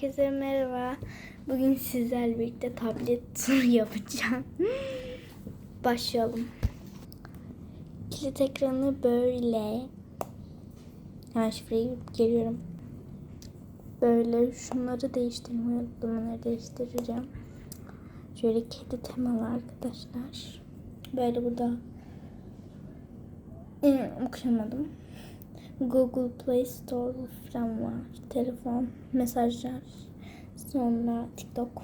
Herkese merhaba. Bugün sizlerle birlikte tablet turu yapacağım. Başlayalım. Kilit ekranı böyle. Hemen şifreyi geliyorum. Böyle şunları değiştirmeyi unuttum. Bunları değiştireceğim. Şöyle kedi temalı arkadaşlar. Böyle burada Hmm, okuyamadım. Google Play Store falan var. Telefon, mesajlar. Sonra TikTok.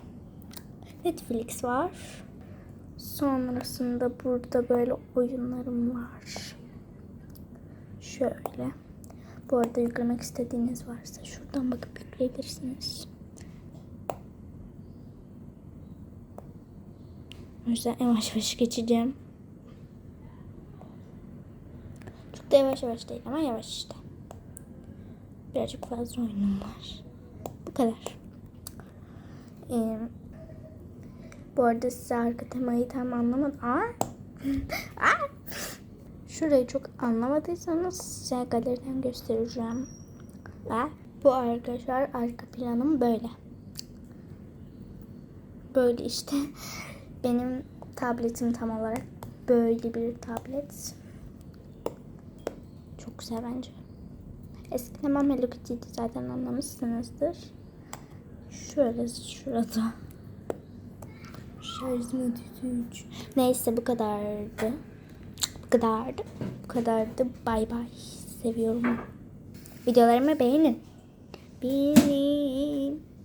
Netflix var. Sonrasında burada böyle oyunlarım var. Şöyle. Bu arada yüklemek istediğiniz varsa şuradan bakıp yükleyebilirsiniz. O yüzden yavaş yavaş geçeceğim. Çok da yavaş yavaş değil ama yavaş işte. Birazcık fazla oyunum var. Bu kadar. Ee, bu arada size arka temayı tam anlamadım. Aa! Aa! Şurayı çok anlamadıysanız size galeriden göstereceğim. Ve bu arkadaşlar arka planım böyle. Böyle işte benim tabletim tam olarak böyle bir tablet. Çok güzel bence. Eskiden ben Hello Kitty'ydi zaten anlamışsınızdır. Şöyle şurada. Şarj modu 3. Neyse bu kadardı. Bu kadardı. Bu kadardı. Bay bay. Seviyorum. Videolarımı beğenin. Beğenin.